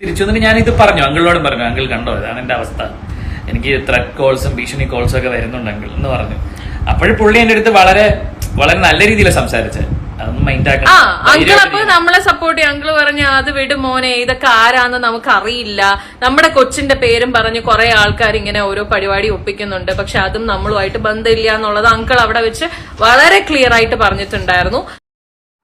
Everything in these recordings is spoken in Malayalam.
തിരിച്ചു വന്നിട്ട് ഞാൻ ഇത് പറഞ്ഞു. അങ്കിളിനോടും പറഞ്ഞു. അങ്കിൾ കണ്ടോ? ഇതാണ് എന്റെ അവസ്ഥ. എനിക്ക് ത്രെഡ് കോൾസും ഭീഷണി കോൾസും ഒക്കെ വരുന്നുണ്ട് അങ്കിൾ എന്ന് പറഞ്ഞു. അപ്പോഴും പുള്ളി എന്റെ അടുത്ത് വളരെ വളരെ നല്ല രീതിയിൽ സംസാരിച്ചത് അങ്കിൾ അപ്പൊ നമ്മളെ സപ്പോർട്ട് ചെയ്യും. അങ്കിൾ പറഞ്ഞ അത് വിടും മോനെ ഇതൊക്കെ ആരാന്ന് നമുക്ക് അറിയില്ല നമ്മുടെ കൊച്ചിന്റെ പേരും പറഞ്ഞ് കുറെ ആൾക്കാർ ഇങ്ങനെ ഓരോ പരിപാടി ഒപ്പിക്കുന്നുണ്ട്. പക്ഷെ അതും നമ്മളുമായിട്ട് ബന്ധമില്ല എന്നുള്ളത് അങ്കിൾ അവിടെ വെച്ച് വളരെ ക്ലിയർ ആയിട്ട് പറഞ്ഞിട്ടുണ്ടായിരുന്നു.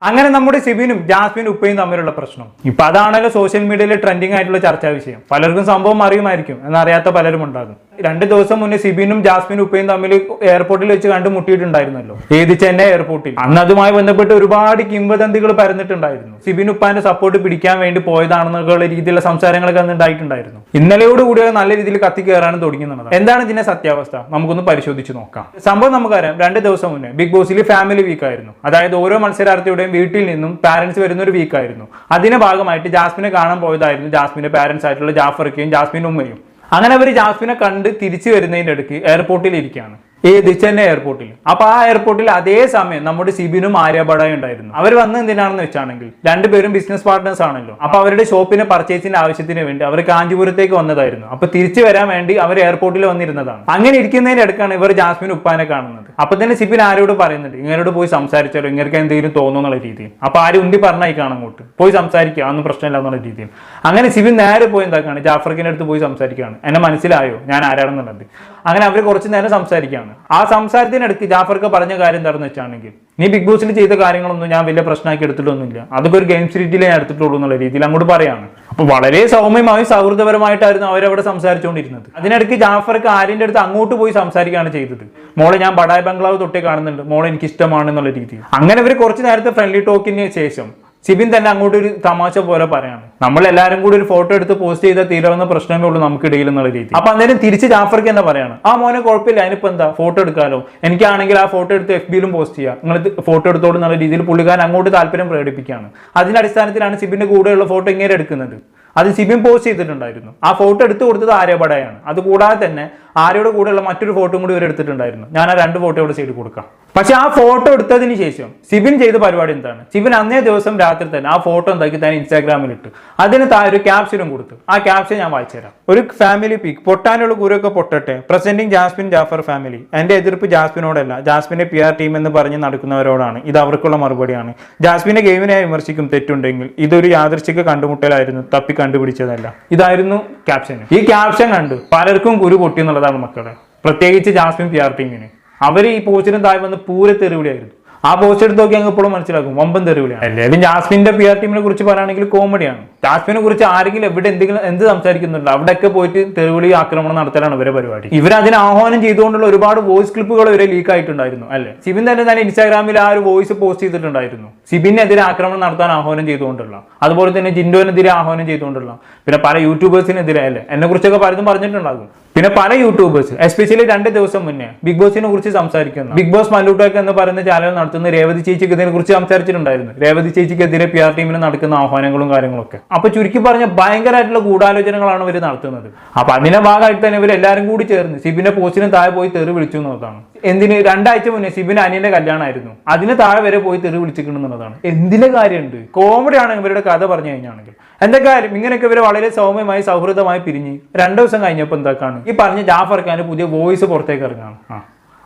അങ്ങനെ നമ്മുടെ സിബിനും ജാസ്മിനും ഉപ്പയും തമ്മിലുള്ള പ്രശ്നം. ഇപ്പൊ അതാണല്ലോ സോഷ്യൽ മീഡിയയിൽ ട്രെൻഡിങ് ആയിട്ടുള്ള ചർച്ചാ വിഷയം. പലർക്കും സംഭവം അറിയുമായിരിക്കും. എന്നറിയാത്ത പലരും ഉണ്ടാകും. രണ്ട് ദിവസം മുന്നേ സിബിനും ജാസ്മിനും ഉപ്പയും തമ്മിൽ എയർപോർട്ടിൽ വെച്ച് കണ്ടുമുട്ടിയിട്ടുണ്ടായിരുന്നല്ലോ ഏത് ചെന്നൈ എയർപോർട്ടിൽ അന്ന് അതുമായി ബന്ധപ്പെട്ട് ഒരുപാട് കിംവദന്തികൾ പരന്നിട്ടുണ്ടായിരുന്നു. സിബിൻ ഉപ്പാന്റെ സപ്പോർട്ട് പിടിക്കാൻ വേണ്ടി പോയതാണെന്നുള്ള രീതിയിലുള്ള സംസാരങ്ങളൊക്കെ അന്ന് ഉണ്ടായിട്ടുണ്ടായിരുന്നു. ഇന്നലെയോട് കൂടി നല്ല രീതിയിൽ കത്തി കയറാനും തുടങ്ങുന്നത് എന്താണ് ഇതിന്റെ സത്യാവസ്ഥ? നമുക്കൊന്ന് പരിശോധിച്ച് നോക്കാം. സംഭവം നമുക്കറിയാം. രണ്ട് ദിവസം മുന്നേ ബിഗ് ബോസിൽ ഫാമിലി വീക്ക് ആയിരുന്നു. അതായത് ഓരോ മത്സരാർത്ഥിയുടെയും വീട്ടിൽ നിന്നും പാരന്റ്സ് വരുന്ന ഒരു വീക്ക് ആയിരുന്നു. അതിന്റെ ഭാഗമായിട്ട് ജാസ്മിനെ കാണാൻ പോയതായിരുന്നു ജാസ്മിന്റെ പാരന്റ്സ് ആയിട്ടുള്ള ജാഫർക്കയും ജാസ്മിൻ ഉമ്മയും. അങ്ങനെ അവർ ജാസ്മിനെ കണ്ട് തിരിച്ചു വരുന്നതിന്റെ ഇടയ്ക്ക് എയർപോർട്ടിൽ ഇരിക്കുകയാണ്. ഏത് ചെന്നൈ എയർപോർട്ടിൽ അപ്പൊ ആ എയർപോർട്ടിൽ അതേ സമയം നമ്മുടെ സിബിനും ആര്യബടായും ഉണ്ടായിരുന്നു. അവർ വന്ന് എന്തിനാണെന്ന് വെച്ചാണെങ്കിൽ രണ്ടുപേരും ബിസിനസ് പാർട്ട്നേഴ്സ് ആണല്ലോ. അപ്പൊ അവരുടെ ഷോപ്പിന് പർച്ചേസിന്റെ ആവശ്യത്തിന് വേണ്ടി അവർ കാഞ്ചിപുരത്തേക്ക് വന്നതായിരുന്നു. അപ്പൊ തിരിച്ചു വരാൻ വേണ്ടി അവർ എയർപോർട്ടിൽ വന്നിരുന്നതാണ്. അങ്ങനെ ഇരിക്കുന്നതിന്റെ അടുക്കാണ് ഇവർ ജാസ്മിൻ ഉപ്പാനെ കാണുന്നത്. അപ്പൊ തന്നെ സിബിൻ ആരോട് പറയുന്നുണ്ട് ഇങ്ങനോട് പോയി സംസാരിച്ചാലോ? ഇങ്ങനെ എന്തെങ്കിലും തോന്നുന്നുള്ള രീതിയിൽ. അപ്പൊ ആരും ഉണ്ടി പറഞ്ഞായി കാണാൻ അങ്ങോട്ട്. പോയി സംസാരിക്കുക അതൊന്നും പ്രശ്നമില്ല എന്നുള്ള രീതിയിൽ. അങ്ങനെ സിബിൻ നേരെ പോയി എന്താക്കാണ്? ജാഫർക്കിന്റെ അടുത്ത് പോയി സംസാരിക്കുകയാണ്. എന്നെ മനസ്സിലായോ? ഞാൻ ആരാണെന്നുള്ളത്. അങ്ങനെ അവർ കുറച്ച് നേരം സംസാരിക്കുകയാണ്. ആ സംസാരത്തിനിടയ്ക്ക് ജാഫർക്ക് പറഞ്ഞ കാര്യം എന്താണെന്ന് വെച്ചാണെങ്കിൽ നീ ബിഗ് ബോസിൽ ചെയ്ത കാര്യങ്ങളൊന്നും ഞാൻ വലിയ പ്രശ്നമാക്കി എടുത്തിട്ടൊന്നുമില്ല. അതൊക്കെ ഒരു ഗെയിം സ്ട്രീറ്റിലേ ഞാൻ എടുത്തിട്ടുള്ളൂ എന്നുള്ള രീതിയിൽ അങ്ങോട്ട് പറയാണ്. അപ്പൊ വളരെ സൗമ്യമായി സൗഹൃദപരമായിട്ടായിരുന്നു അവരവിടെ സംസാരിച്ചുകൊണ്ടിരുന്നത്. അതിനിടയ്ക്ക് ജാഫർക്ക് ആരിന്റെ അടുത്ത് അങ്ങോട്ട് പോയി സംസാരിക്കുകയാണ് ചെയ്തത്. മോളെ ഞാൻ ബഡായ് ബംഗ്ലാവ് തൊട്ടേ കാണുന്നുണ്ട്. മോളെ എനിക്ക് ഇഷ്ടമാണ് എന്നുള്ള രീതിയിൽ. അങ്ങനെ അവർ കുറച്ച് നേരത്തെ ഫ്രണ്ട്ലി ടോക്കിന് ശേഷം സിബിൻ തന്നെ അങ്ങോട്ട് ഒരു തമാശ പോലെ പറയാണ്. നമ്മൾ എല്ലാവരും കൂടി ഒരു ഫോട്ടോ എടുത്ത് പോസ്റ്റ് ചെയ്താൽ തീരാവുന്ന പ്രശ്നമേ ഉള്ളൂ നമുക്കിടയിൽ എന്നുള്ള രീതി. അപ്പൊ അന്നേരം തിരിച്ച് ജാഫർക്ക് തന്നെ പറയാണ്. ആ മോനെ കുഴപ്പമില്ല അതിനിപ്പോ എന്താ? ഫോട്ടോ എടുക്കാലോ. എനിക്കാണെങ്കിൽ ആ ഫോട്ടോ എടുത്ത് എഫ് ബിയിലും പോസ്റ്റ് ചെയ്യാം. നിങ്ങൾ ഫോട്ടോ എടുത്തോളൂ എന്നുള്ള രീതിയിൽ പുള്ളിക്കാരൻ അങ്ങോട്ട് താല്പര്യം പ്രകടിപ്പിക്കുകയാണ്. അതിന്റെ അടിസ്ഥാനത്തിലാണ് സിബിന്റെ കൂടെയുള്ള ഫോട്ടോ ഇങ്ങനെ എടുക്കുന്നത്. അത് സിബിൻ പോസ്റ്റ് ചെയ്തിട്ടുണ്ടായിരുന്നു. ആ ഫോട്ടോ എടുത്തു കൊടുത്തത് ആര്യപടയാണ് അതുകൂടാതെ തന്നെ ആര്യയുടെ കൂടെയുള്ള മറ്റൊരു ഫോട്ടോ കൂടി ഇവർ എടുത്തിട്ടുണ്ടായിരുന്നു. ഞാൻ ആ രണ്ട് ഫോട്ടോ ഇവിടെ ചെയ്ത് കൊടുക്കാം. പക്ഷെ ആ ഫോട്ടോ എടുത്തതിന് ശേഷം സിബിൻ ചെയ്ത പരിപാടി എന്താണ്? സിബിൻ അന്നേ ദിവസം രാത്രി തന്നെ ആ ഫോട്ടോ എന്താക്കി തന്നെ ഇൻസ്റ്റാഗ്രാമിൽ ഇട്ടു. അതിന് താ ഒരു ക്യാപ്ഷനും കൊടുത്തു. ആ ക്യാപ്ഷൻ ഞാൻ വായിച്ചുതരാം ഒരു ഫാമിലി പിക് പൊട്ടാനുള്ള കുരൊക്കെ പൊട്ടട്ടെ. പ്രസന്റിങ് ജാസ്മിൻ ജാഫർ ഫാമിലി എന്റെ എതിർപ്പ് ജാസ്മിനോടല്ല. ജാസ്മിന്റെ പി ആർ ടീം എന്ന് പറഞ്ഞ് നടക്കുന്നവരോടാണ്. ഇത് അവർക്കുള്ള മറുപടിയാണ്. ജാസ്മിന്റെ ഗെയിമിനെ വിമർശിക്കും തെറ്റുണ്ടെങ്കിൽ ഇതൊരു യാദൃശ്ചിക കണ്ടുമുട്ടലായിരുന്നു. തപ്പി കണ്ടുപിടിച്ചതല്ല. ഇതായിരുന്നു ക്യാപ്ഷൻ ഈ ക്യാപ്ഷൻ കണ്ട്. പലർക്കും കുരു പൊട്ടി എന്നുള്ളതാണ് മക്കളെ. പ്രത്യേകിച്ച് ജാസ്മിൻ പി ആർ ടീമിന് അവർ ഈ പോസ്റ്റിന് താഴെ വന്ന് പൂര തെറിവിളിയായിരുന്നു. ആ പോസ്റ്റ് എടുത്ത് നോക്കി അങ്ങ് ഇപ്പോഴും മനസ്സിലാക്കും വമ്പൻ തെറിവിളിയാണ്. അല്ലെങ്കിൽ ജാസ്മിന്റെ പി ആർ ടീമിനെ കുറിച്ച് പറയുകയാണെങ്കിൽ കോമഡിയാണ് ജാസ്മിനെ കുറിച്ച് ആരെങ്കിലും എവിടെ എന്തെങ്കിലും എന്ത് സംസാരിക്കുന്നുണ്ടോ അവിടെയൊക്കെ പോയിട്ട് തെറിവിളി ആക്രമണം നടത്തലാണ് ഇവരെ പരിപാടി. ഇവർ അതിന് ആഹ്വാനം ചെയ്തുകൊണ്ടുള്ള ഒരുപാട് വോയിസ് ക്ലിപ്പുകൾ ഇവരെ ലീക്ക് ആയിട്ടുണ്ടായിരുന്നു അല്ലെ? സിബിൻ തന്നെ തന്നെ ഇൻസ്റ്റാഗ്രാമിൽ ആ ഒരു വോയിസ് പോസ്റ്റ് ചെയ്തിട്ടുണ്ടായിരുന്നു. സിബിനെതിരെ ആക്രമണം നടത്താൻ ആഹ്വാനം ചെയ്തുകൊണ്ടുള്ള അതുപോലെ തന്നെ ജിൻഡോനെതിരെ ആഹ്വാനം ചെയ്തുകൊണ്ടുള്ള പിന്നെ പല യൂട്യൂബേഴ്സിനെതിരെ അല്ലെ? എന്നെ കുറിച്ചൊക്കെ പലതും പറഞ്ഞിട്ടുണ്ടാകും. പിന്നെ പല യൂട്യൂബേഴ്സ് എസ്പെഷ്യലി രണ്ട് ദിവസം മുന്നേ ബിഗ് ബോസിനെ കുറിച്ച് സംസാരിക്കുന്നു ബിഗ് ബോസ് മല്ലൂട്ടോക്ക് എന്ന് പറയുന്ന ചാനൽ നടത്തുന്ന രേവതി ചേച്ചിക്ക് ഇതിനെ കുറിച്ച് സംസാരിച്ചിട്ടുണ്ടായിരുന്നു. രേവതി ചേച്ചിക്കെതിരെ പി ആർ ടീമിന് നടക്കുന്ന ആഹ്വാനങ്ങളും കാര്യങ്ങളൊക്കെ. അപ്പൊ ചുരുക്കി പറഞ്ഞ ഭയങ്കരമായിട്ടുള്ള ഗൂഢാലോചനകളാണ് ഇവർ നടത്തുന്നത്. അപ്പൊ അതിന്റെ ഭാഗമായിട്ട് തന്നെ ഇവർ എല്ലാവരും കൂടി ചേർന്ന് സിബിന്റെ പോസ്റ്റിന് താഴെ പോയി തെറി വിളിച്ചു എന്നുള്ളതാണ്. എന്തിന്? രണ്ടാഴ്ച മുന്നേ സിബിന് അനിയന്റെ കല്യാണമായിരുന്നു. അതിന് താഴെ വരെ പോയി തെറി വിളിച്ചിട്ടുണ്ടെന്നുള്ളതാണ് എന്തിന്റെ കാര്യമുണ്ട്? കോമഡിയാണ് ഇവരുടെ കഥ പറഞ്ഞു കഴിഞ്ഞാണെങ്കിൽ. എന്താ കാര്യം ഇങ്ങനെയൊക്കെ ഇവർ വളരെ സൗമ്യമായി സൗഹൃദമായി പിരിഞ്ഞ് രണ്ടു ദിവസം കഴിഞ്ഞപ്പോൾ എന്താക്കാണ് ഈ പറഞ്ഞ ജാഫർ ഖാന്റെ പുതിയ വോയിസ് പുറത്തേക്ക് ഇറങ്ങാണ്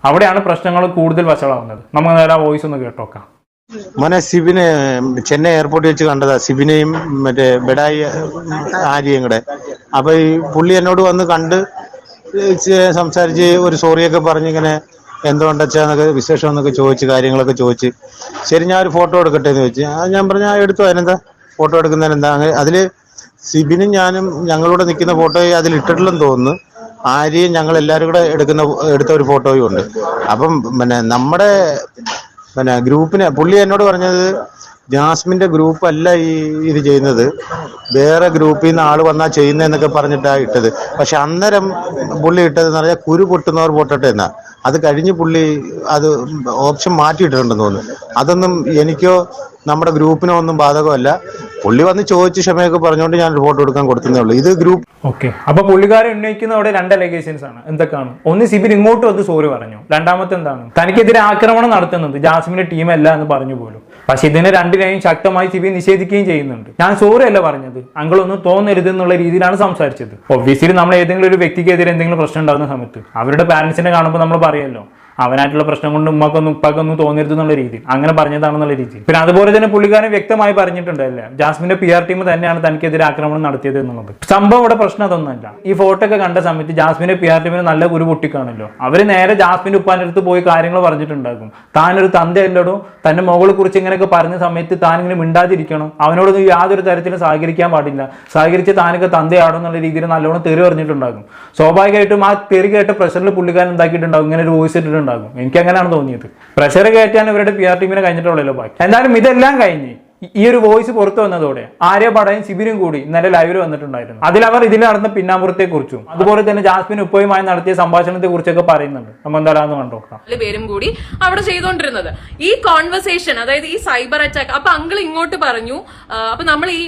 അവിടെയാണ് പ്രശ്നങ്ങൾ കൂടുതൽ വശമാവുന്നത് നമുക്ക് നേരെ ആ വോയിസ് ഒന്ന് കേട്ടോക്കാം. മോനെ സിബിനെ ചെന്നൈ എയർപോർട്ടിൽ വെച്ച് കണ്ടതാ. സിബിനെയും മറ്റേ ബെഡായി ആര്യയും കൂടെ. അപ്പൊ ഈ പുള്ളി എന്നോട് വന്ന് കണ്ട് സംസാരിച്ച് ഒരു സോറിയൊക്കെ പറഞ്ഞിങ്ങനെ എന്തുകൊണ്ടച്ചാന്നൊക്കെ വിശേഷം എന്നൊക്കെ ചോദിച്ച് കാര്യങ്ങളൊക്കെ ചോദിച്ച് ശരി ഞാൻ ഒരു ഫോട്ടോ എടുക്കട്ടെ എന്ന് ചോദിച്ചു. ഞാൻ പറഞ്ഞു ആ എടുത്തു അതിനെന്താ? ഫോട്ടോ എടുക്കുന്നതിന് എന്താ അങ്ങനെ അതിൽ സിബിനും ഞാനും ഞങ്ങളൂടെ നിൽക്കുന്ന ഫോട്ടോ അതിൽ ഇട്ടിട്ടില്ലെന്ന് തോന്നുന്നു. ആര്യയും ഞങ്ങൾ എല്ലാവരും കൂടെ എടുക്കുന്ന എടുത്ത ഒരു ഫോട്ടോയും ഉണ്ട്. അപ്പം പിന്നെ നമ്മുടെ പിന്നെ ഗ്രൂപ്പിനെ പുള്ളി എന്നോട് പറഞ്ഞത് ജാസ്മിന്റെ ഗ്രൂപ്പ് അല്ല ഈ ഇത് ചെയ്യുന്നത്. വേറെ ഗ്രൂപ്പിൽ നിന്ന് ആൾ വന്നാൽ ചെയ്യുന്നതെന്നൊക്കെ പറഞ്ഞിട്ടാണ് ഇട്ടത്. പക്ഷെ അന്നേരം പുള്ളി ഇട്ടതെന്ന് പറഞ്ഞാൽ കുരു പൊട്ടുന്നവർ പൊട്ടട്ടെ എന്നാ. അത് കഴിഞ്ഞ് പുള്ളി അത് ഓപ്ഷൻ മാറ്റിയിട്ടിട്ടുണ്ടെന്ന് തോന്നുന്നു. അതൊന്നും എനിക്കോ നമ്മുടെ ഗ്രൂപ്പിനോ ഒന്നും ബാധകമല്ല. പുള്ളി വന്ന് ചോദിച്ച് ക്ഷമയൊക്കെ പറഞ്ഞുകൊണ്ട് ഞാൻ റിപ്പോർട്ട് കൊടുക്കാൻ കൊടുത്തേ ഉള്ളൂ. ഇത് ഗ്രൂപ്പ് ഓക്കെ. അപ്പൊ പുള്ളിക്കാരൻ ഉന്നയിക്കുന്ന അവിടെ രണ്ട് അലഗേഷൻസ് ആണ്. എന്തൊക്കെയാണ്? ഒന്ന് സിബിൻ ഇങ്ങോട്ട് വന്ന് സോറി പറഞ്ഞു. രണ്ടാമത്തെ എന്താണ് തനിക്കെതിരെ ആക്രമണം നടത്തുന്നത് ജാസ്മിന്റെ ടീമല്ല എന്ന് പറഞ്ഞു പോലും. പക്ഷെ ഇതിനെ രണ്ടിനെയും ശക്തമായി സിബി നിഷേധിക്കുകയും ചെയ്യുന്നുണ്ട്. ഞാൻ സോറി അല്ല പറഞ്ഞത്. അങ്ങളൊന്നും തോന്നരുത് എന്നുള്ള രീതിയിലാണ് സംസാരിച്ചത്. ഒബ്വിയസ്ലി നമ്മൾ ഏതെങ്കിലും ഒരു വ്യക്തിക്കെതിരെ എന്തെങ്കിലും പ്രശ്നം ഉണ്ടാകുന്ന സമയത്ത് അവരുടെ പാരന്റ്സിനെ കാണുമ്പോൾ നമ്മൾ പറയുമല്ലോ അവനായിട്ടുള്ള പ്രശ്നം കൊണ്ട് ഉമ്മക്കൊന്നും ഉപ്പാക്കൊന്നും തോന്നരുത് എന്നുള്ള രീതി. അങ്ങനെ പറഞ്ഞതാണെന്നുള്ള രീതി. പിന്നെ അതുപോലെ തന്നെ പുള്ളിക്കാരൻ വ്യക്തമായി പറഞ്ഞിട്ടുണ്ട് അല്ലേ ജാസ്മിന്റെ പി ആർ ടീം തന്നെയാണ് തനിക്കെതിരെ ആക്രമണം നടത്തിയത് എന്നുള്ളത്. സംഭവം ഇവിടെ പ്രശ്നം അതൊന്നുമല്ല. ഈ ഫോട്ടോ ഒക്കെ കണ്ട സമയത്ത് ജാസ്മിന്റെ പി ആർ ടീമിന് നല്ല കുരു പൊട്ടിക്കാണല്ലോ. അവർ നേരെ ജാസ്മിന്റെ ഉപ്പാന്റെ അടുത്ത് പോയി കാര്യങ്ങൾ പറഞ്ഞിട്ടുണ്ടാകും. താനൊരു തന്തയല്ലടോ തന്റെ മകളെ കുറിച്ച് ഇങ്ങനെയൊക്കെ പറഞ്ഞ സമയത്ത് താൻ മിണ്ടാതിരിക്കണം. അവനോടൊന്നും യാതൊരു തരത്തിലും സഹകരിക്കാൻ പാടില്ല. സഹകരിച്ച് താനൊക്കെ തന്തയാടോ എന്നുള്ള രീതിയിൽ നല്ലോണം തെറി പറഞ്ഞിട്ടുണ്ടാകും. സ്വാഭാവികമായിട്ടും ആ തെറി കേട്ട് പ്രഷറിൽ പുള്ളിക്കാരൻ ഉണ്ടാക്കിയിട്ടുണ്ടാകും ഇങ്ങനെ ഒരു വോയിസ് ഇട്ടിട്ടുണ്ടാകും. എനിക്ക് അങ്ങനെയാണ് തോന്നിയത്. പ്രഷർ കയറ്റാൻ ഇവരുടെ പി ആർ ടീമിനെ കഴിഞ്ഞിട്ടുള്ളല്ലോ ബാക്കി. എന്തായാലും ഇതെല്ലാം കഴിഞ്ഞ് ഈ- ഒരു വോയിസ് പുറത്തു വന്നതോടെ ആര്യ പടയും ശിബിരും കൂടി ഇന്നലെ ലൈവിൽ വന്നിട്ടുണ്ടായിരുന്നു. അതിൽ അവർ ഇതിൽ നടന്ന പിന്നാമ്പുറത്തെക്കുറിച്ചും അതുപോലെ തന്നെ ജാസ്മിൻ ഉപ്പയുമായി നടത്തിയ സംഭാഷണത്തെ കുറിച്ചൊക്കെ പറയുന്നുണ്ട്. നമ്മൾ എന്തായാലും കണ്ടോക്കാം. പേരും കൂടി അവിടെ ചെയ്തുകൊണ്ടിരുന്നത് ഈ കോൺവെർസേഷൻ അതായത് ഈ സൈബർ അറ്റാക്ക് അപ്പൊ അങ്കിൾ ഇങ്ങോട്ട് പറഞ്ഞു അപ്പൊ നമ്മൾ ഈ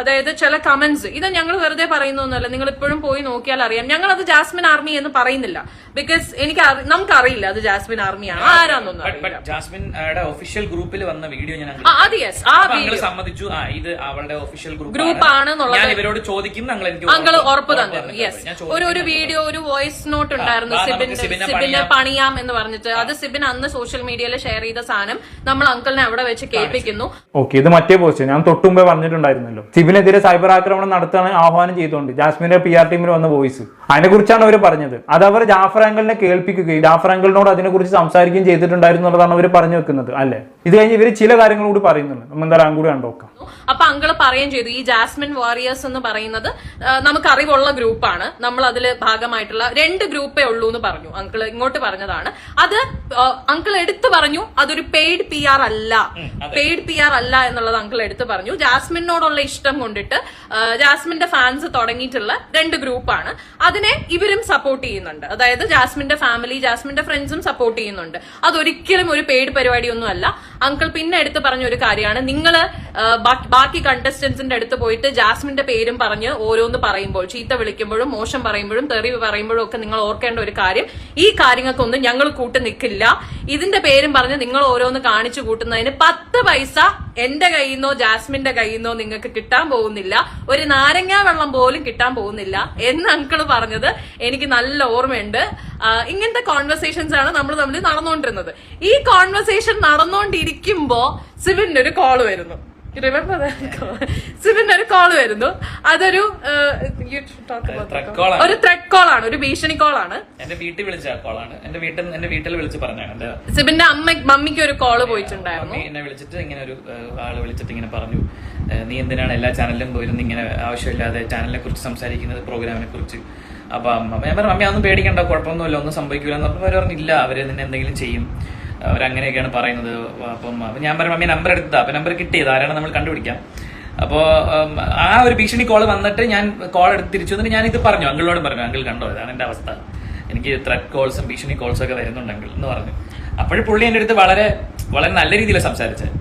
അതായത് ചില കമന്റ്സ് ഇത് ഞങ്ങൾ വെറുതെ പറയുന്നൊന്നുമല്ല. നിങ്ങൾ ഇപ്പോഴും പോയി നോക്കിയാൽ അറിയാം. ഞങ്ങൾ അത് ജാസ്മിൻ ആർമി എന്ന് പറയുന്നില്ല. ബിക്കോസ് എനിക്ക് നമുക്ക് നമുക്കറിയില്ല അത് ജാസ്മിൻ ആർമിയാണ് ആരാന്നൊന്നും ജാസ്മിൻ ഒഫീഷ്യൽ ഗ്രൂപ്പിൽ വന്ന വീഡിയോ ഞാൻ ആ, അത് യെസ് ആ അങ്കിൾ സമ്മതിച്ചു. ആ ഇത് അവളുടെ ഒഫീഷ്യൽ ഗ്രൂപ്പ് ഗ്രൂപ്പ് ആണെന്നുള്ളത് ഞാൻ ഇവരോട് ചോദിക്കും അങ്കിൾ ഉറപ്പ് തന്നു. യെസ് ഒരു ഒരു വീഡിയോ ഒരു വോയിസ് നോട്ട് ഉണ്ടായിരുന്നു. സിബിൻ സിബിനെ. പണിയാം. എന്ന് പറഞ്ഞിട്ട്. അത് സിബിൻ അന്ന് സോഷ്യൽ മീഡിയയിൽ ഷെയർ ചെയ്ത സാധനം നമ്മൾ അങ്കിളിനെ അവിടെ വെച്ച് കേൾപ്പിക്കുന്നു. ഓക്കെ ഇത് മറ്റേ പോസ്റ്റ് ഞാൻ തൊട്ടുമുമ്പേ പറഞ്ഞിട്ടുണ്ടായിരുന്നല്ലോ. സിബിനെതിരെ സൈബർ ആക്രമണം നടത്താൻ ആഹ്വാനം ചെയ്തുകൊണ്ട് ജാസ്മിന്റെ പി ആർ ടീമിൽ വന്ന വോയിസ് അതിനെക്കുറിച്ചാണ് അവർ പറഞ്ഞത്. അത് അവർ ജാഫർ അങ്കിളിനെ കേൾപ്പിക്കുകയും ജാഫർ അങ്കിളിനോട് അതിനെക്കുറിച്ച് സംസാരിക്കുകയും ചെയ്തിട്ടുണ്ടായിരുന്നു എന്നുള്ളതാണ് അവർ പറഞ്ഞു വെക്കുന്നത് അല്ലെ? ഇത് കഴിഞ്ഞ് ഇവർ ചില കാര്യങ്ങൾ കൂടി പറയുന്നുണ്ട്. നമ്മൾ എന്തായാലും കൂടി കണ്ടോക്കാം അപ്പൊ അങ്കിൾ പറയുകയും ചെയ്തു ഈ ജാസ്മിൻ വാരിയേഴ്സ് എന്ന് പറയുന്നത് നമുക്ക് അറിവുള്ള ഗ്രൂപ്പാണ്. നമ്മൾ അതിൽ ഭാഗമായിട്ടുള്ള രണ്ട് ഗ്രൂപ്പേ ഉള്ളൂ എന്ന് പറഞ്ഞു. അങ്കിൾ ഇങ്ങോട്ട് പറഞ്ഞതാണ്. അത് അങ്കിൾ എടുത്തു പറഞ്ഞു അതൊരു പെയ്ഡ് പി ആർ അല്ല. പെയ്ഡ് പി ആർ അല്ല എന്നുള്ളത് അങ്കിൾ എടുത്തു പറഞ്ഞു. ജാസ്മിനോടുള്ള ഇഷ്ടം കൊണ്ടിട്ട് ജാസ്മിന്റെ ഫാൻസ് തുടങ്ങിയിട്ടുള്ള രണ്ട് ഗ്രൂപ്പാണ്. അതിനെ ഇവരും സപ്പോർട്ട് ചെയ്യുന്നുണ്ട്. അതായത് ജാസ്മിന്റെ ഫാമിലി ജാസ്മിന്റെ ഫ്രണ്ട്സും സപ്പോർട്ട് ചെയ്യുന്നുണ്ട്. അതൊരിക്കലും ഒരു പെയ്ഡ് പരിപാടിയൊന്നും അല്ല അങ്കിൾ പിന്നെ എടുത്ത് പറഞ്ഞ ഒരു കാര്യമാണ്. നിങ്ങൾ ബാക്കി കണ്ടസ്റ്റൻസിന്റെ അടുത്ത് പോയിട്ട് ജാസ്മിന്റെ പേരും പറഞ്ഞ് ഓരോന്ന് പറയുമ്പോൾ ചീത്ത വിളിക്കുമ്പോഴും മോശം പറയുമ്പോഴും തെറി പറയുമ്പോഴും ഒക്കെ നിങ്ങൾ ഓർക്കേണ്ട ഒരു കാര്യം. ഈ കാര്യങ്ങൾക്കൊന്നും ഞങ്ങൾ കൂട്ടു നിൽക്കില്ല. ഇതിന്റെ പേരും പറഞ്ഞ് നിങ്ങൾ ഓരോന്ന് കാണിച്ചു കൂട്ടുന്നതിന് പത്ത് പൈസ എന്റെ കയ്യിൽ നിന്നോ ജാസ്മിന്റെ കയ്യിൽ നിന്നോ നിങ്ങൾക്ക് കിട്ടാൻ പോകുന്നില്ല. ഒരു നാരങ്ങാ വെള്ളം പോലും കിട്ടാൻ പോകുന്നില്ല എന്ന് അങ്കിൾ പറഞ്ഞത് എനിക്ക് നല്ല ഓർമ്മയുണ്ട്. ഇങ്ങനത്തെ കോൺവെർസേഷൻസ് ആണ് നമ്മൾ തമ്മിൽ നടന്നുകൊണ്ടിരുന്നത് ഈ കോൺവെർസേഷൻ നടന്നുകൊണ്ടിരിക്കുമ്പോ സിവിന്റെ ഒരു കോൾ വരുന്നു റിമെമ്പർ സിബിന്റെ ഒരു കോൾ വരുന്നു. അതൊരു. ഒരു ത്രെഡ് കോൾ ആണ് ഒരു ഭീഷണി കോൾ ആണ്. എന്റെ വീട്ടിൽ വിളിച്ച കോളാണ് എന്റെ വീട്ടിൽ എന്റെ വീട്ടിൽ വിളിച്ച് പറഞ്ഞാണ് എന്റെ സിബിന്റെ അമ്മ മമ്മിക്ക് ഒരു കോൾ പോയിട്ടുണ്ടായിരുന്നു. എന്നെ വിളിച്ചിട്ട് ഇങ്ങനെ ഒരു ആൾ വിളിച്ചിട്ട് ഇങ്ങനെ പറഞ്ഞു. നീ എന്തിനാണ് എല്ലാ ചാനലിലും പോയിരുന്ന് ഇങ്ങനെ ആവശ്യമില്ലാതെ ചാനലിനെ കുറിച്ച് സംസാരിക്കുന്നത് പ്രോഗ്രാമിനെ കുറിച്ച്? അപ്പൊ ഞാൻ പറഞ്ഞു അമ്മ ഒന്നും പേടിക്കണ്ട കുഴപ്പമൊന്നുമില്ല ഒന്നും സംഭവിക്കില്ല എന്ന് പറഞ്ഞപ്പോൾ അവർ പറഞ്ഞില്ല അവർ നിന്നെ എന്തെങ്കിലും ചെയ്യും. അവർ അവരങ്ങനെയൊക്കെയാണ് പറയുന്നത്. അപ്പം അപ്പം ഞാൻ പറഞ്ഞു അമ്മ നമ്പർ എടുത്താ അപ്പൊ നമ്പർ കിട്ടിയത് ആരാണ് നമ്മൾ കണ്ടുപിടിക്കാം. അപ്പോൾ ആ ഒരു ഭീഷണി കോൾ വന്നിട്ട് ഞാൻ കോൾ എടുത്ത് തിരിച്ചു ഞാൻ ഇത് പറഞ്ഞു അങ്കിളിനോട് പറഞ്ഞു അങ്കിൾ കണ്ടോ ഇതാണ് എന്റെ അവസ്ഥ. എനിക്ക് ത്രെഡ് കോൾസും ഭീഷണി കോൾസും ഒക്കെ വരുന്നുണ്ടെങ്കിൽ എന്ന് പറഞ്ഞു. അപ്പോഴും പുള്ളി എന്റെ അടുത്ത് വളരെ വളരെ നല്ല രീതിയിൽ സംസാരിച്ചത്.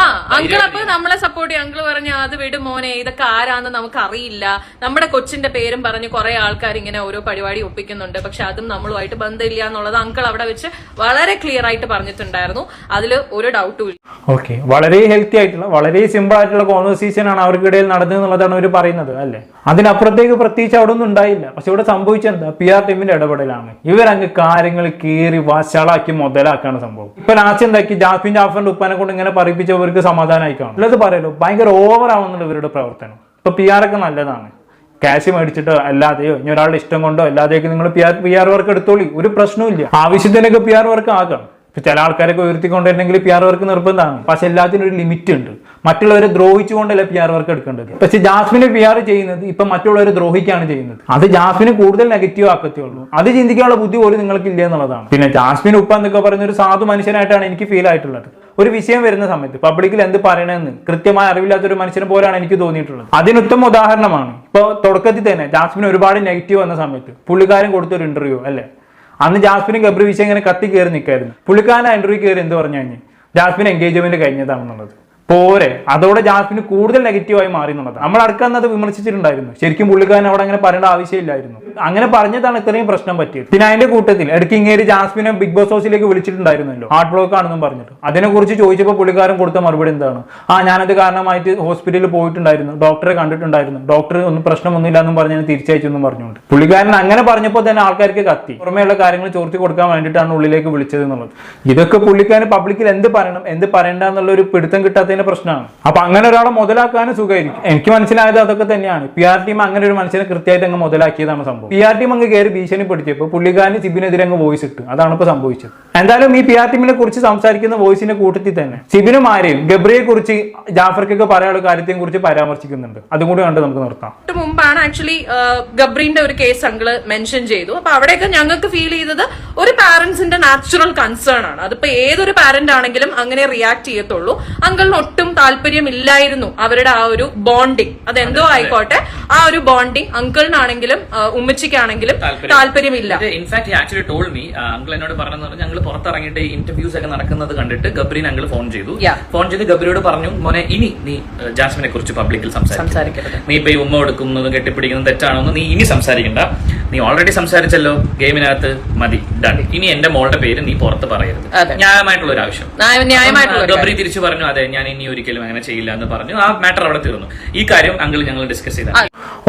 ആ അങ്കിൾ അപ്പൊ നമ്മളെ സപ്പോർട്ട് ചെയ്യും. അങ്കിൾ പറഞ്ഞു അത് വിട് മോനെ ഇതൊക്കെ ആരാന്ന് നമുക്ക് അറിയില്ല നമ്മുടെ കൊച്ചിന്റെ പേരും പറഞ്ഞ് കുറെ ആൾക്കാർ ഇങ്ങനെ ഓരോ പരിപാടി ഒപ്പിക്കുന്നുണ്ട്. പക്ഷെ അതും നമ്മളുമായിട്ട് ബന്ധമില്ല എന്നുള്ളത് അങ്കിൾ അവിടെ വെച്ച് വളരെ ക്ലിയർ ആയിട്ട് പറഞ്ഞിട്ടുണ്ടായിരുന്നു. അതിൽ ഒരു ഡൗട്ടും ഇല്ല. ഓക്കെ വളരെ ഹെൽത്തി ആയിട്ടുള്ള വളരെ സിമ്പിൾ ആയിട്ടുള്ള കോൺവെർസേഷൻ ആണ് അവർക്കിടയിൽ നടന്നതെന്നുള്ളതാണ് അവർ പറയുന്നത് അല്ലേ? അതിനപ്പുറത്തേക്ക് പ്രത്യേകിച്ച് അവിടെ ഒന്നും ഉണ്ടായില്ല. പക്ഷെ ഇവിടെ സംഭവിച്ചെന്താ പി ആർ ടീമിന്റെ ഇടപെടലാണ്. ഇവരങ്ങ് കാര്യങ്ങൾ കീറി വഷളാക്കി മുതലാക്കാണ് സംഭവം. ഇപ്പൊ ലാസ്റ്റ് എന്താക്കി? ജാസ്മിൻ ജാഫറിന്റെ ഉപ്പാനെ കൊണ്ട് ഇങ്ങനെ പറയിപ്പിച്ചവർക്ക് സമാധാനമായി ഉള്ളത് പറയല്ലോ ഭയങ്കര ഓവർ ആവുന്നുണ്ട് ഇവരുടെ പ്രവർത്തനം. ഇപ്പൊ പി ആർ ഒക്കെ നല്ലതാണ്. ക്യാഷ് മേടിച്ചിട്ടോ അല്ലാതെയോ ഇനി ഒരാളുടെ ഇഷ്ടം കൊണ്ടോ അല്ലാതെയൊക്കെ നിങ്ങൾ P R P R work എടുത്തോളി. ഒരു പ്രശ്നവും ആവശ്യത്തിനൊക്കെ പി ആർ വർക്ക് ആക്കാം. ഇപ്പൊ ചില ആൾക്കാരൊക്കെ ഉയർത്തിക്കൊണ്ടിരുന്നെങ്കിൽ പി ആർ വർക്ക് നിർബന്ധമാണ്. പക്ഷെ എല്ലാത്തിനും ഒരു ലിമിറ്റ് ഉണ്ട്. മറ്റുള്ളവരെ ദ്രോഹിച്ചുകൊണ്ടല്ല പി ആർ വർക്ക് എടുക്കേണ്ടത്? പക്ഷെ ജാസ്മിന് പി ആർ ചെയ്യുന്നത് ഇപ്പൊ മറ്റുള്ളവരെ ദ്രോഹിക്കാണ് ചെയ്യുന്നത്. അത് ജാസ്മിന് കൂടുതൽ നെഗറ്റീവ് ആക്കത്തേ ഉള്ളൂ. അത് ചിന്തിക്കാനുള്ള ബുദ്ധി പോലും നിങ്ങൾക്ക് ഇല്ല എന്നുള്ളതാണ്. പിന്നെ ജാസ്മിൻ ഉപ്പ എന്നൊക്കെ പറയുന്ന ഒരു സാധു മനുഷ്യനായിട്ടാണ് എനിക്ക് ഫീൽ ആയിട്ടുള്ളത്. ഒരു വിഷയം വരുന്ന സമയത്ത് പബ്ലിക്കിൽ എന്ത് പറയണമെന്ന് കൃത്യമായി അറിവില്ലാത്ത ഒരു മനുഷ്യനെ പോലെയാണ് എനിക്ക് തോന്നിയിട്ടുള്ളത്. അതിനുത്തമ ഉദാഹരണമാണ്. ഇപ്പൊ തുടക്കത്തിൽ തന്നെ ജാസ്മിൻ ഒരുപാട് നെഗറ്റീവ് വന്ന സമയത്ത് പുള്ളിക്കാരൻ കൊടുത്ത ഒരു ഇന്റർവ്യൂ അല്ലേ? അന്ന് ജാസ്മിനും ഗബ്രി വിഷയം ഇങ്ങനെ കത്തി കയറി നിൽക്കായിരുന്നു. പുള്ളിക്കാരൻ ഇന്റർവ്യൂ കയറി എന്ത് പറഞ്ഞു കഴിഞ്ഞ്? ജാസ്മിൻ എൻഗേജ്മെന്റ് കഴിഞ്ഞതാണെന്നുള്ളത്. പോരെ. അതോടെ ജാസ്മിന് കൂടുതൽ നെഗറ്റീവായി മാറി എന്നുള്ളത് നമ്മൾ അടുക്കാൻ അത് വിമർശിച്ചിട്ടുണ്ടായിരുന്നു. ശരിക്കും പുള്ളിക്കാരൻ അവിടെ അങ്ങനെ പറയേണ്ട ആവശ്യമില്ലായിരുന്നു. അങ്ങനെ പറഞ്ഞതാണ് ഇത്രയും പ്രശ്നം പറ്റിയത്. പിന്നെ അതിന്റെ കൂട്ടത്തിൽ ഇടയ്ക്ക് ഇങ്ങേര് ജാസ്മിനെ ബിഗ് ബോസ് ഹൗസിലേക്ക് വിളിച്ചിട്ടുണ്ടായിരുന്നല്ലോ. ഹാർട്ട് ബ്ലോക്ക് ആണെന്നും പറഞ്ഞിട്ട്. അതിനെക്കുറിച്ച് ചോദിച്ചപ്പോൾ പുള്ളിക്കാരൻ കൊടുത്ത മറുപടി എന്താണ്? ആ ഞാനത് കാരണമായിട്ട് ഹോസ്പിറ്റലിൽ പോയിട്ടുണ്ടായിരുന്നു. ഡോക്ടറെ കണ്ടിട്ടുണ്ടായിരുന്നു. ഡോക്ടർ ഒന്നും പ്രശ്നമൊന്നുമില്ല എന്നും പറഞ്ഞ് തിരിച്ചയച്ചു എന്നും പറഞ്ഞുകൊണ്ട്. പുള്ളിക്കാരൻ അങ്ങനെ പറഞ്ഞപ്പോൾ തന്നെ ആൾക്കാർക്ക് കത്തി. പുറമേയുള്ള കാര്യങ്ങൾ ചോർത്തി കൊടുക്കാൻ വേണ്ടിയിട്ടാണ് ഉള്ളിലേക്ക് വിളിച്ചത് എന്നുള്ളത്. ഇതൊക്കെ പുള്ളിക്കാരൻ പബ്ലിക്കിൽ എന്ത് പറയണം എന്ത് പറയണ്ട എന്നുള്ള ഒരു പിടുത്തം കിട്ടാത്തതിന്റെ പ്രശ്നമാണ്. അപ്പൊ അങ്ങനെ ഒരാളെ മുതലാക്കാനും സുഖമായിരിക്കും. എനിക്ക് മനസ്സിലായത് അതൊക്കെ തന്നെയാണ്. പി ആർ ടീം അങ്ങനെ ഒരു മനുഷ്യനെ കൃത്യമായിട്ട് അങ്ങ് മുതലാക്കിയതാണ് സംഭവം. പി ആർ ടീം അങ്ങ് കയറി ഭീഷണിപ്പെടുത്തിയപ്പോൾ പുള്ളിക്കാരന് സിബിനെതിരെ അങ്ങ് വോയിസ് ഇട്ടു. അതാണ് ഇപ്പൊ സംഭവിച്ചത്. എന്തായാലും ഈ പി ആർ ടീമിനെ കുറിച്ച് സംസാരിക്കുന്ന വോയിസിന്റെ കൂട്ടത്തിൽ തന്നെ സിബിനും ആരെയും ഗബ്രിയെ കുറിച്ച് ജാഫർക്കൊക്കെ പറയാനുള്ള കാര്യത്തെയും കുറിച്ച് പരാമർശിക്കുന്നുണ്ട്. അതും കൂടി കണ്ട് നമുക്ക് നിർത്താം. മുമ്പാണ് ആക്ച്വലി ഗബ്രീന്റെ ഒരു കേസ് അങ്കിൾ മെൻഷൻ ചെയ്തു. അപ്പൊ അവിടെയൊക്കെ ഞങ്ങൾക്ക് ഫീൽ ചെയ്തത് ഒരു പാരന്റ്സിന്റെ നാച്ചുറൽ കൺസേൺ ആണ്. അതിപ്പോ ഏതൊരു പാരന്റ് ആണെങ്കിലും അങ്ങനെ റിയാക്ട് ചെയ്യത്തുള്ളൂ. അങ്കിളിന് ഒട്ടും താല്പര്യം ഇല്ലായിരുന്നു അവരുടെ ആ ഒരു ബോണ്ടിങ് അതെന്തോ ആയിക്കോട്ടെ. ആ ഒരു ബോണ്ടിങ് അങ്കിളിനാണെങ്കിലും ഉമ്മച്ചിക്കാണെങ്കിലും താല്പര്യമില്ല. In fact actually told me uncle എന്നോട് പറഞ്ഞു പറഞ്ഞാൽ ഞങ്ങൾ പുറത്തിറങ്ങിയിട്ട് ഇന്റർവ്യൂസ് ഒക്കെ നടക്കുന്നത് കണ്ടിട്ട് ഗബ്രീൻ അങ്കിൾ ഫോൺ ചെയ്തു. ഫോൺ ചെയ്ത് ഗബ്രിയോട് പറഞ്ഞു മോനെ ഇനി നീ ജാസ്മിനെ കുറിച്ച് പബ്ലിക്കിൽ സംസാരിക്കും. സംസാരിക്കരുത്. നീ ഇപ്പൊ ഈ ഉമ്മ കൊടുക്കുന്നതും കെട്ടിപ്പിടിക്കുന്നതും തെറ്റാണെന്ന് നീ ഇനി സംസാരിക്കണ്ട. നീ ഓൾറെഡി സംസാരിച്ചല്ലോ ഗെയിമിനകത്ത് മതി ഡൺ ഇനി എന്റെ മോളുടെ പേര് നീ പുറത്ത് പറയരുത്. ന്യായമായിട്ടുള്ള ഒരു ആവശ്യം. ഗബ്രി തിരിച്ചു പറഞ്ഞു അതെ ഞാൻ ഇനി ഒരിക്കലും അങ്ങനെ ചെയ്യില്ല എന്ന് പറഞ്ഞു. ആ മാറ്റർ അവിടെ തീർന്നു. ഈ കാര്യം അങ്കിൾ ഞങ്ങൾ ഡിസ്കസ് ചെയ്ത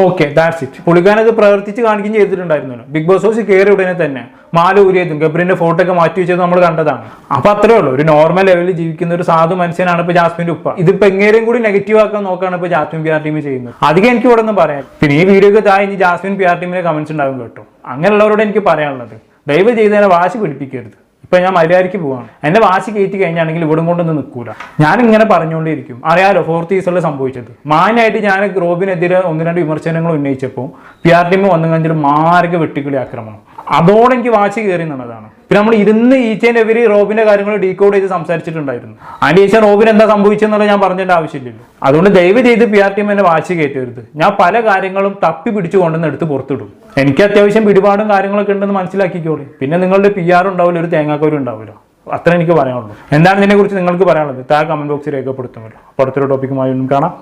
ഓക്കെ ദാറ്റ്സ് ഇറ്റ് പുള്ളിക്കാരൻ അത് പ്രവർത്തിച്ച് കാണിക്കുകയും ചെയ്തിട്ടുണ്ടായിരുന്നു ബിഗ് ബോസ് ഹൗസ് കയറി ഉടനെ തന്നെ മാല ഊരിയതും ഗബ്രിന്റെ ഫോട്ടോ ഒക്കെ മാറ്റി വെച്ചത് നമ്മൾ കണ്ടതാണ്. അപ്പൊ അത്രേ ഉള്ളൂ. ഒരു നോർമൽ ലെവലിൽ ജീവിക്കുന്ന ഒരു സാധു മനുഷ്യനാണ് ഇപ്പൊ ജാസ്മിന്റെ ഉപ്പ. ഇതിപ്പോ എങ്ങനെയും കൂടി നെഗറ്റീവ് ആക്കാൻ നോക്കാണ് ഇപ്പൊ ജാസ്മിൻ പി ആർ ടീം ചെയ്യുന്നത്. അധികം എനിക്ക് ഇവിടെ ഒന്നും പറയാം പിന്നെ ഈ വീഡിയോക്ക് താഴെ ഇനി ജാസ്മിൻ പി ആർ ടീമിന്റെ കമന്റ്സ് ഉണ്ടാകും കേട്ടോ. അങ്ങനെയുള്ളവരോട് എനിക്ക് പറയാനുള്ളത്. ദയവ് ചെയ്തതിനെ വാശി പിടിപ്പിക്കരുത്. ഇപ്പൊ ഞാൻ മര്യാദയ്ക്ക് പോവാണ്. എന്റെ വാശി കയറ്റി കഴിഞ്ഞാണെങ്കിൽ ഇവിടം കൊണ്ടൊന്നും നിൽക്കൂല. ഞാൻ ഇങ്ങനെ പറഞ്ഞുകൊണ്ടേയിരിക്കും. അറിയാലോ ഫോർത്ത് ഈസുള്ള സംഭവിച്ചത്. മാന്യായിട്ട് ഞാൻ റോബിനെതിരെ ഒന്ന് രണ്ട് വിമർശനങ്ങൾ ഉന്നയിച്ചപ്പോൾ പി ആർ ടീം വന്നു കഴിഞ്ഞാൽ മാരക വെട്ടിക്കിളി ആക്രമണം. അതോടെ എനിക്ക് വാശി കയറി എന്നുള്ളതാണ് പിന്നെ നമ്മൾ ഇരുന്ന് ഈച്ചേന്റെ എവര് റോബിന്റെ കാര്യങ്ങൾ ഡീകോഡ് ചെയ്ത് സംസാരിച്ചിട്ടുണ്ടായിരുന്നു. അതിന്റെ ശേഷം റോബിൻ എന്താ സംഭവിച്ചെന്നുള്ളത് ഞാൻ പറഞ്ഞതിന്റെ ആവശ്യമില്ലല്ലോ. അതുകൊണ്ട് ദയവ് ചെയ്ത് പി ആർ ടീം എന്നെ വാശി കയറ്റരുത്. ഞാൻ പല കാര്യങ്ങളും തപ്പി പിടിച്ചു കൊണ്ടുവന്ന് എടുത്ത് പുറത്തിടും. എനിക്ക് അത്യാവശ്യം പിടിപാടും കാര്യങ്ങളൊക്കെ ഉണ്ടെന്ന് മനസ്സിലാക്കിക്കോളി. പിന്നെ നിങ്ങളുടെ പി ആർ ഉണ്ടാവില്ല ഒരു തേങ്ങാക്കോരും ഉണ്ടാവില്ല. അത്ര എനിക്ക് പറയാനുള്ളൂ. എന്താണ് ഇതിനെക്കുറിച്ച് നിങ്ങൾക്ക് പറയാനുള്ളത്? താഴെ കമന്റ് ബോക്സിൽ രേഖപ്പെടുത്തുമല്ലോ. അടുത്തൊരു ടോപ്പിക്കുമായി കാണാം.